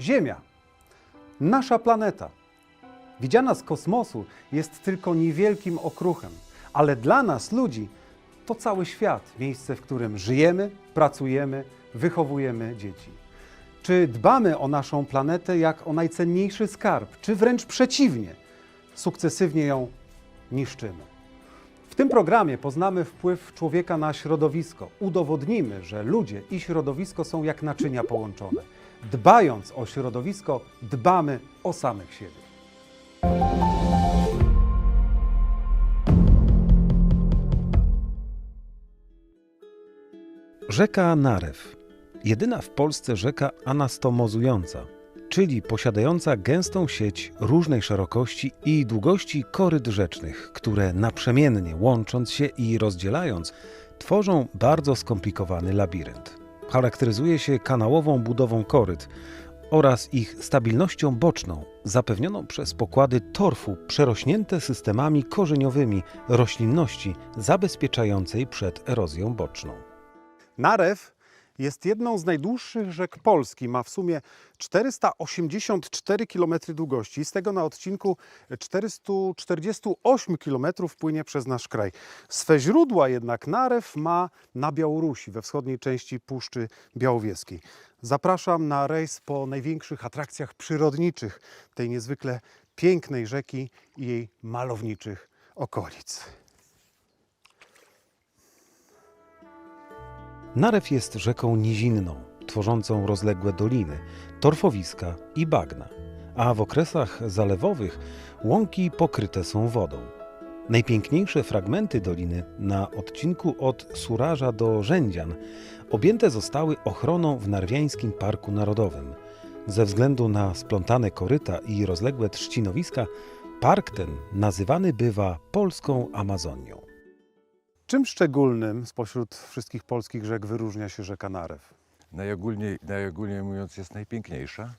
Ziemia, nasza planeta, widziana z kosmosu, jest tylko niewielkim okruchem, ale dla nas, ludzi, to cały świat, miejsce, w którym żyjemy, pracujemy, wychowujemy dzieci. Czy dbamy o naszą planetę jak o najcenniejszy skarb, czy wręcz przeciwnie, sukcesywnie ją niszczymy? W tym programie poznamy wpływ człowieka na środowisko. Udowodnimy, że ludzie i środowisko są jak naczynia połączone. Dbając o środowisko, dbamy o samych siebie. Rzeka Narew. Jedyna w Polsce rzeka anastomozująca, czyli posiadająca gęstą sieć różnej szerokości i długości koryt rzecznych, które naprzemiennie łącząc się i rozdzielając, tworzą bardzo skomplikowany labirynt. Charakteryzuje się kanałową budową koryt oraz ich stabilnością boczną, zapewnioną przez pokłady torfu przerośnięte systemami korzeniowymi roślinności zabezpieczającej przed erozją boczną. Narew jest jedną z najdłuższych rzek Polski. Ma w sumie 484 km długości. Z tego na odcinku 448 km płynie przez nasz kraj. Swe źródła jednak Narew ma na Białorusi, we wschodniej części Puszczy Białowieskiej. Zapraszam na rejs po największych atrakcjach przyrodniczych tej niezwykle pięknej rzeki i jej malowniczych okolic. Narew jest rzeką nizinną, tworzącą rozległe doliny, torfowiska i bagna, a w okresach zalewowych łąki pokryte są wodą. Najpiękniejsze fragmenty doliny na odcinku od Suraża do Rzędzian objęte zostały ochroną w Narwiańskim Parku Narodowym. Ze względu na splątane koryta i rozległe trzcinowiska, park ten nazywany bywa polską Amazonią. Czym szczególnym spośród wszystkich polskich rzek wyróżnia się rzeka Narew? najogólniej, najogólniej mówiąc jest najpiękniejsza.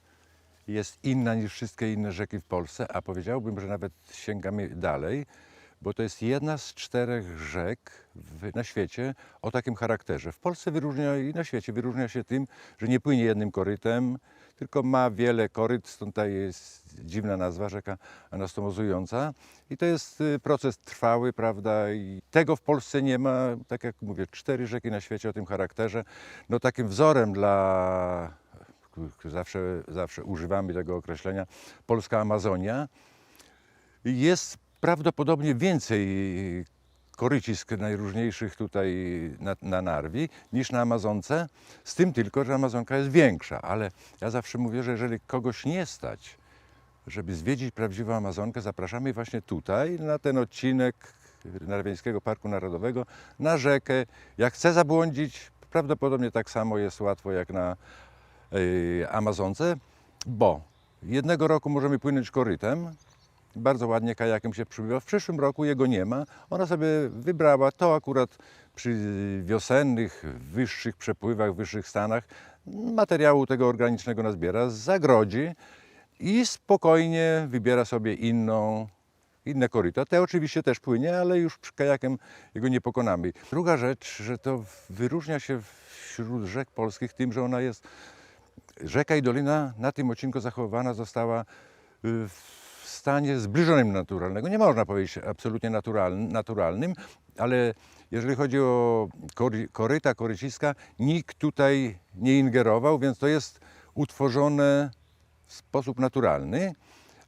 Jest inna niż wszystkie inne rzeki w Polsce, a powiedziałbym, że nawet sięgamy dalej, bo to jest jedna z czterech rzek w, na świecie o takim charakterze. W Polsce wyróżnia i na świecie wyróżnia się tym, że nie płynie jednym korytem, tylko ma wiele koryt, stąd ta jest dziwna nazwa, rzeka anastomozująca. I to jest y, proces trwały, prawda, i tego w Polsce nie ma, tak jak mówię, cztery rzeki na świecie o tym charakterze. No takim wzorem dla, zawsze, zawsze używamy tego określenia, polska Amazonia, jest prawdopodobnie więcej korycisk najróżniejszych tutaj na, na Narwi niż na Amazonce, z tym tylko, że Amazonka jest większa, ale ja zawsze mówię, że jeżeli kogoś nie stać, żeby zwiedzić prawdziwą Amazonkę, zapraszamy właśnie tutaj, na ten odcinek Narwiańskiego Parku Narodowego, na rzekę. Jak chce zabłądzić, prawdopodobnie tak samo jest łatwo jak na y, Amazonce, bo jednego roku możemy płynąć korytem, bardzo ładnie kajakiem się przybywa. W przyszłym roku jego nie ma. Ona sobie wybrała to akurat przy wiosennych, wyższych przepływach, wyższych stanach materiału tego organicznego nazbiera, zagrodzi i spokojnie wybiera sobie inną, inne koryta. Te oczywiście też płynie, ale już kajakiem jego nie pokonamy. Druga rzecz, że to wyróżnia się wśród rzek polskich tym, że ona jest, rzeka i dolina na tym odcinku zachowana została y, w stanie zbliżonym do naturalnego. Nie można powiedzieć absolutnie naturalnym, ale jeżeli chodzi o kory, koryta, koryciska, nikt tutaj nie ingerował, więc to jest utworzone w sposób naturalny,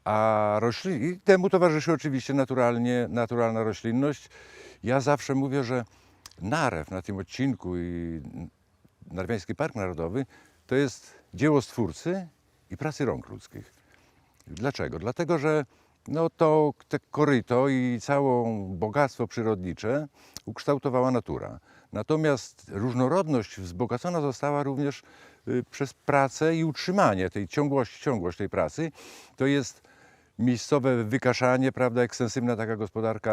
a roślin, i temu towarzyszy oczywiście naturalnie, naturalna roślinność. Ja zawsze mówię, że narew na tym odcinku i Narwiański Park Narodowy to jest dzieło stwórcy i pracy rąk ludzkich. Dlaczego? Dlatego, że no to te koryto i całe bogactwo przyrodnicze ukształtowała natura. Natomiast różnorodność wzbogacona została również y, przez pracę i utrzymanie tej ciągłości, ciągłość tej pracy. To jest miejscowe wykaszanie, prawda, ekstensywna taka gospodarka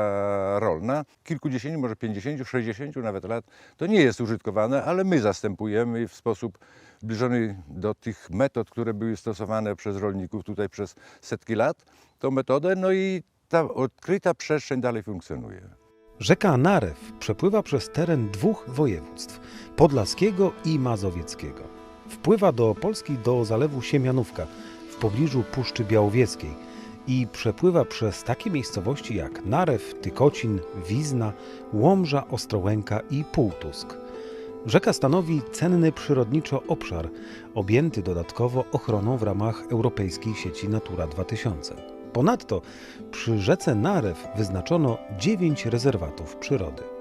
rolna. Kilkudziesięciu, może pięćdziesięciu, sześćdziesięciu nawet lat to nie jest użytkowane, ale my zastępujemy w sposób zbliżony do tych metod, które były stosowane przez rolników tutaj przez setki lat, tą metodę, no i ta odkryta przestrzeń dalej funkcjonuje. Rzeka Narew przepływa przez teren dwóch województw podlaskiego i mazowieckiego. Wpływa do Polski do zalewu Siemianówka w pobliżu Puszczy Białowieskiej i przepływa przez takie miejscowości jak Narew, Tykocin, Wizna, Łomża, Ostrołęka i Półtusk. Rzeka stanowi cenny przyrodniczo obszar, objęty dodatkowo ochroną w ramach europejskiej sieci Natura 2000. Ponadto przy rzece Narew wyznaczono 9 rezerwatów przyrody.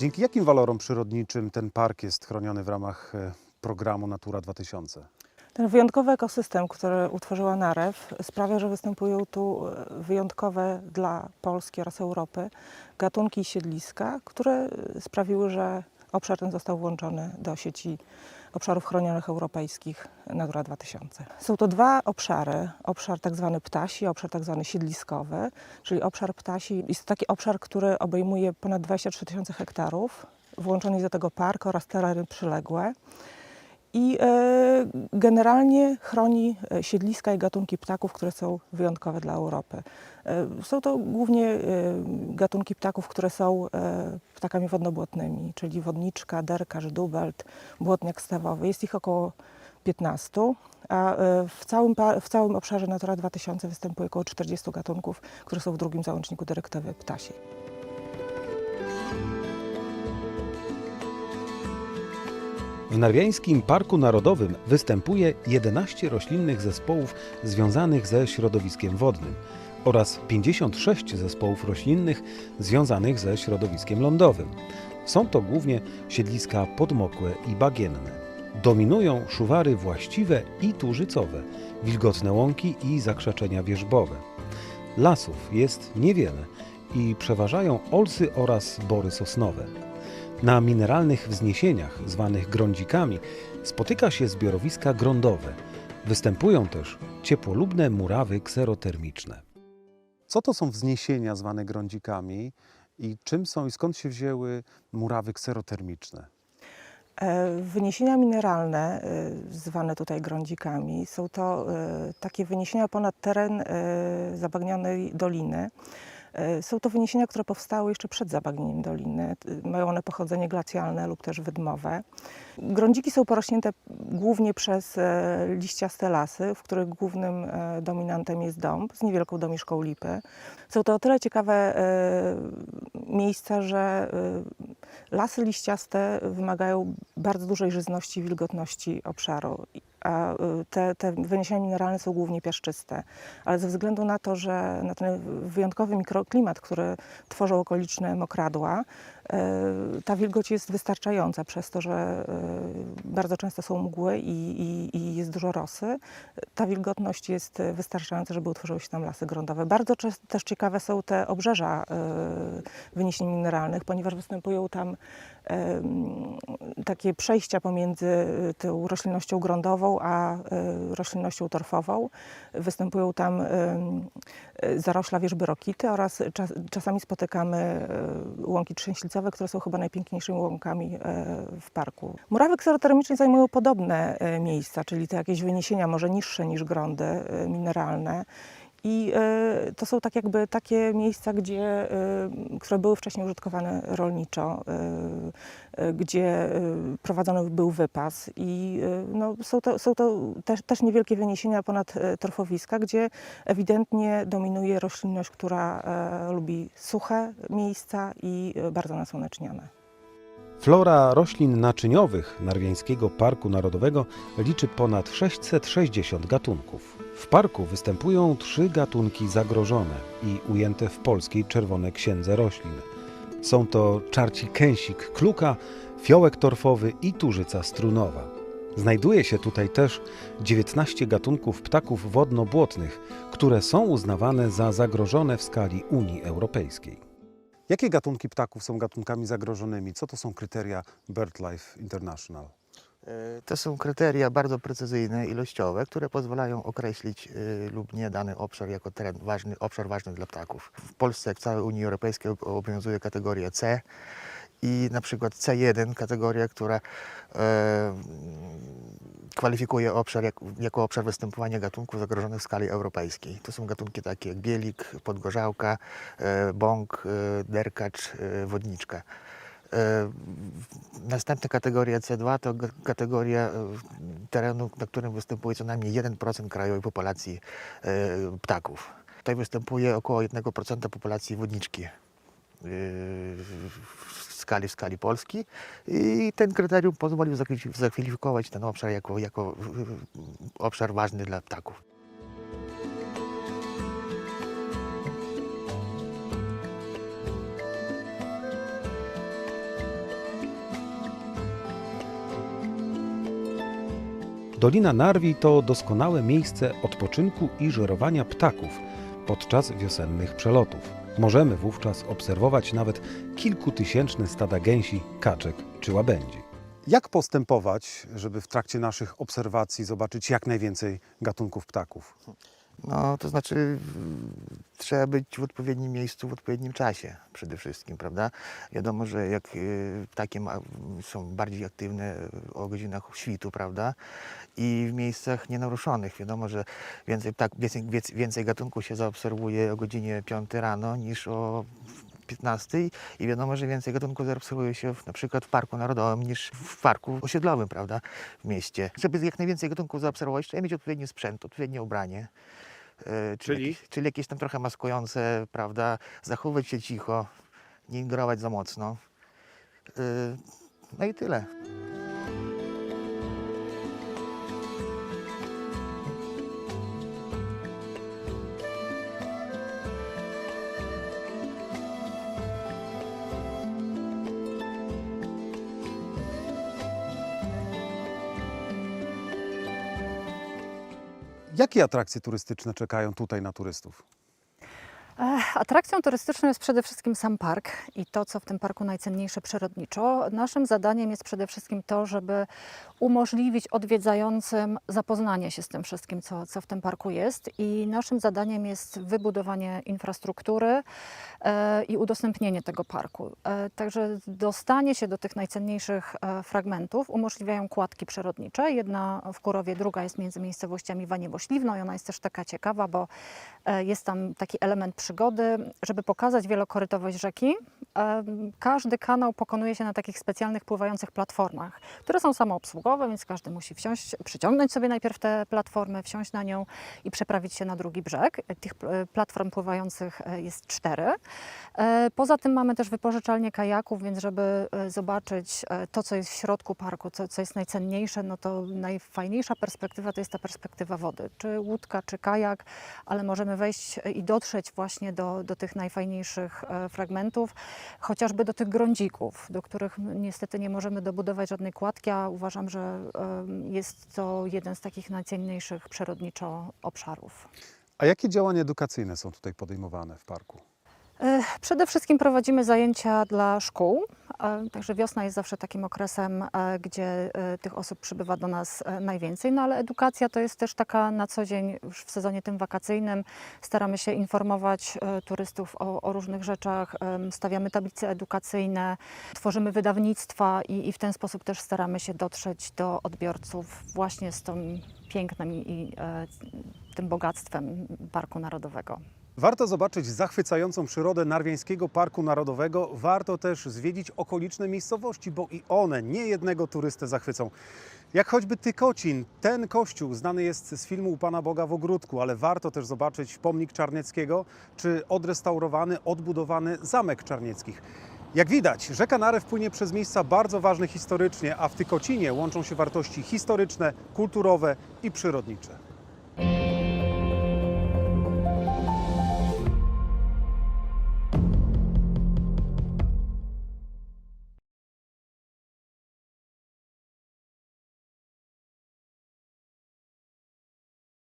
Dzięki jakim walorom przyrodniczym ten park jest chroniony w ramach e, programu Natura 2000? Ten wyjątkowy ekosystem, który utworzyła Narew, sprawia, że występują tu e, wyjątkowe dla Polski oraz Europy gatunki i siedliska, które e, sprawiły, że obszar ten został włączony do sieci obszarów chronionych europejskich Natura 2000. Są to dwa obszary, obszar tak zwany ptasi, obszar tak zwany siedliskowy, czyli obszar ptasi. Jest to taki obszar, który obejmuje ponad 23 tysiące hektarów, włączony jest do tego park oraz tereny przyległe i e, generalnie chroni e, siedliska i gatunki ptaków, które są wyjątkowe dla Europy. E, Są to głównie gatunki ptaków, które są ptakami wodnobłotnymi, czyli wodniczka, derkarz, dubelt, błotniak stawowy. Jest ich około 15, a w całym, w całym obszarze Natura 2000 występuje około 40 gatunków, które są w drugim załączniku dyrektywy ptasiej. W Narwiańskim Parku Narodowym występuje 11 roślinnych zespołów związanych ze środowiskiem wodnym oraz 56 zespołów roślinnych związanych ze środowiskiem lądowym. Są to głównie siedliska podmokłe i bagienne. Dominują szuwary właściwe i tużycowe, wilgotne łąki i zakrzaczenia wierzbowe. Lasów jest niewiele i przeważają olsy oraz bory sosnowe. Na mineralnych wzniesieniach, zwanych grądzikami, spotyka się zbiorowiska grądowe. Występują też ciepłolubne murawy kserotermiczne. Co to są wzniesienia zwane grądzikami i czym są i skąd się wzięły murawy kserotermiczne? E, Wyniesienia mineralne, e, zwane tutaj grądzikami, są to e, takie wyniesienia ponad teren zabagnionej doliny. E, Są to wyniesienia, które powstały jeszcze przed zabagnieniem doliny. T- Mają one pochodzenie glacjalne lub też wydmowe. Grądziki są porośnięte głównie przez e, liściaste lasy, w których głównym e, dominantem jest dąb z niewielką domieszką lipy. Są to o tyle ciekawe e, miejsca, że e, lasy liściaste wymagają bardzo dużej żyzności i wilgotności obszaru, a y, te, te wyniesienia mineralne są głównie piaszczyste. Ale ze względu na to, że na ten wyjątkowy mikroklimat, który tworzą okoliczne mokradła, y, ta wilgoć jest wystarczająca przez to, że y, bardzo często są mgły i, i, i jest dużo rosy. Ta wilgotność jest wystarczająca, żeby utworzyły się tam lasy gruntowe. Bardzo też ciekawe są te obrzeża wyniesień mineralnych, ponieważ występują tam takie przejścia pomiędzy y, tą roślinnością grądową a y, roślinnością torfową. Występują tam y, zarośla wierzby rokity oraz czas, czasami spotykamy łąki trzęślicowe, które są chyba najpiękniejszymi łąkami y, w parku. Murawy kserotermiczne zajmują podobne y, miejsca, czyli te jakieś wyniesienia może niższe niż grądy y, mineralne. I y, to są tak jakby takie miejsca, gdzie, y, które były wcześniej użytkowane rolniczo, y, gdzie prowadzony był wypas i no, są to, są to też, też niewielkie wyniesienia ponad torfowiska, gdzie ewidentnie dominuje roślinność, która e, lubi suche miejsca i bardzo nasłonecznione. Flora roślin naczyniowych Narwiańskiego Parku Narodowego liczy ponad 660 gatunków. W parku występują trzy gatunki zagrożone i ujęte w polskiej Czerwonej Księdze Roślin. Są to czarci kęsik kluka, fiołek torfowy i turzyca strunowa. Znajduje się tutaj też 19 gatunków ptaków wodno-błotnych, które są uznawane za zagrożone w skali Unii Europejskiej. Jakie gatunki ptaków są gatunkami zagrożonymi? Co to są kryteria BirdLife International? E, To są kryteria bardzo precyzyjne, ilościowe, które pozwalają określić y, lub nie dany obszar jako teren ważny, obszar ważny dla ptaków. W Polsce, jak w całej Unii Europejskiej, ob- obowiązuje kategoria C i na przykład C1, kategoria, która e, kwalifikuje obszar jak, jako obszar występowania gatunków zagrożonych w skali europejskiej. To są gatunki takie jak bielik, podgorzałka, e, bąk, e, derkacz, e, wodniczka. Następna kategoria C2 to kategoria e, terenu, na którym występuje co najmniej 1% krajowej populacji e, ptaków. Tutaj występuje około 1% populacji wodniczki e, w skali, w skali Polski i ten kryterium pozwolił zakwalifikować- ten obszar jako, jako obszar ważny dla ptaków. Dolina Narwi to doskonałe miejsce odpoczynku i żerowania ptaków podczas wiosennych przelotów. Możemy wówczas obserwować nawet kilkutysięczne stada gęsi, kaczek czy łabędzi. Jak postępować, żeby w trakcie naszych obserwacji zobaczyć jak najwięcej gatunków ptaków? No, to znaczy trzeba być w odpowiednim miejscu w odpowiednim czasie przede wszystkim, prawda? Wiadomo, że jak y, ptaki ma, są bardziej aktywne y, o godzinach świtu, prawda? I w miejscach nienaruszonych. Wiadomo, że więcej, ptak, więcej, więcej gatunków się zaobserwuje o godzinie 5 rano niż o 15 i wiadomo, że więcej gatunków zaobserwuje się w, na przykład w Parku Narodowym niż w parku osiedlowym, prawda? W mieście. Żeby jak najwięcej gatunków zaobserwować, trzeba mieć odpowiedni sprzęt, odpowiednie ubranie. E, Czyli? Jakieś, czyli jakieś tam trochę maskujące, prawda? Zachowywać się cicho, nie ingerować za mocno. E, No i tyle. Jakie atrakcje turystyczne czekają tutaj na turystów? Atrakcją turystyczną jest przede wszystkim sam park i to, co w tym parku najcenniejsze przyrodniczo. Naszym zadaniem jest przede wszystkim to, żeby umożliwić odwiedzającym zapoznanie się z tym wszystkim, co, co w tym parku jest. I naszym zadaniem jest wybudowanie infrastruktury e, i udostępnienie tego parku. E, także dostanie się do tych najcenniejszych e, fragmentów umożliwiają kładki przyrodnicze. Jedna w Kurowie, druga jest między miejscowościami Waniewo-Śliwno i ona jest też taka ciekawa, bo E, Jest tam taki element przygody, żeby pokazać wielokorytowość rzeki. Każdy kanał pokonuje się na takich specjalnych pływających platformach, które są samoobsługowe, więc każdy musi wsiąść, przyciągnąć sobie najpierw tę platformę, wsiąść na nią i przeprawić się na drugi brzeg. Tych e, platform pływających e, jest cztery. E, Poza tym mamy też wypożyczalnię kajaków, więc żeby zobaczyć to, co jest w środku parku, co, co jest najcenniejsze, no to najfajniejsza perspektywa to jest ta perspektywa wody. Czy łódka, czy kajak, ale możemy wejść i dotrzeć właśnie do, do tych najfajniejszych e, fragmentów, chociażby do tych grądzików, do których niestety nie możemy dobudować żadnej kładki, a uważam, że jest to jeden z takich najcenniejszych przyrodniczo obszarów. A jakie działania edukacyjne są tutaj podejmowane w parku? E, Przede wszystkim prowadzimy zajęcia dla szkół, także wiosna jest zawsze takim okresem, e, gdzie e, tych osób przybywa do nas e, najwięcej, no ale edukacja to jest też taka na co dzień już w sezonie tym wakacyjnym. Staramy się informować e, turystów o, o różnych rzeczach, stawiamy tablice edukacyjne, tworzymy wydawnictwa i, i w ten sposób też staramy się dotrzeć do odbiorców właśnie z tym pięknem i, i e, tym bogactwem Parku Narodowego. Warto zobaczyć zachwycającą przyrodę Narwiańskiego Parku Narodowego. Warto też zwiedzić okoliczne miejscowości, bo i one nie jednego turystę zachwycą. Jak choćby Tykocin. Ten kościół znany jest z filmu U Pana Boga w Ogródku, ale warto też zobaczyć pomnik Czarnieckiego czy odrestaurowany, odbudowany Zamek Czarnieckich. Jak widać, rzeka Narew płynie przez miejsca bardzo ważne historycznie, a w Tykocinie łączą się wartości historyczne, kulturowe i przyrodnicze.